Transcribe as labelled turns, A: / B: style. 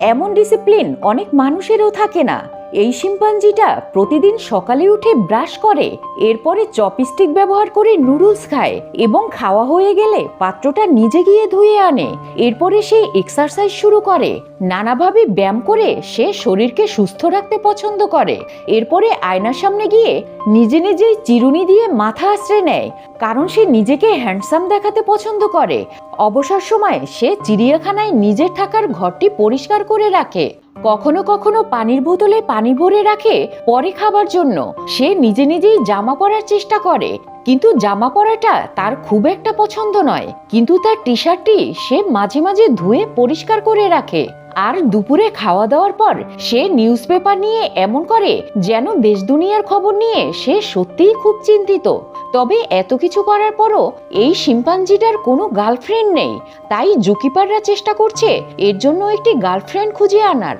A: এমন ডিসিপ্লিন অনেক মানুষেরও থাকে না। এই শিম্পাঞ্জিটা প্রতিদিন সকালে উঠে ব্রাশ করে, এরপরে চপস্টিক ব্যবহার করে নুডলস খায় এবং খাওয়া হয়ে গেলে পাত্রটা নিজে গিয়ে ধুয়ে আনে। এরপরে সে এক্সারসাইজ শুরু করে, নানাভাবে ব্যায়াম করে সে শরীরকে সুস্থ রাখতে পছন্দ করে। এরপরে আয়নার সামনে গিয়ে নিজে নিজেই চিরুনি দিয়ে মাথা আশ্রয় নেয়, কারণ সে নিজেকে হ্যান্ডসাম দেখাতে পছন্দ করে। অবসর সময় সে চিড়িয়াখানায় নিজের থাকার ঘরটি পরিষ্কার করে রাখে। কখনো কখনো পানির বোতলে পানি ভরে রাখে পরে খাবার জন্য। সে নিজে নিজেই জামা পরার চেষ্টা করে, কিন্তু জামা পরাটা তার খুব একটা পছন্দ নয়। কিন্তু তার টি শার্টটি সে মাঝে মাঝে ধুয়ে পরিষ্কার করে রাখে। আর দুপুরে খাওয়া দাওয়ার পর সে নিউজ নিয়ে এমন করে যেন দেশ দুনিয়ার খবর নিয়ে সে সত্যিই খুব চিন্তিত। তবে এত কিছু করার পরও এই শিম্পাঞ্জিটার কোনো গার্লফ্রেন্ড নেই। তাই জুকিপাররা চেষ্টা করছে এর জন্য একটি গার্লফ্রেন্ড খুঁজে আনার।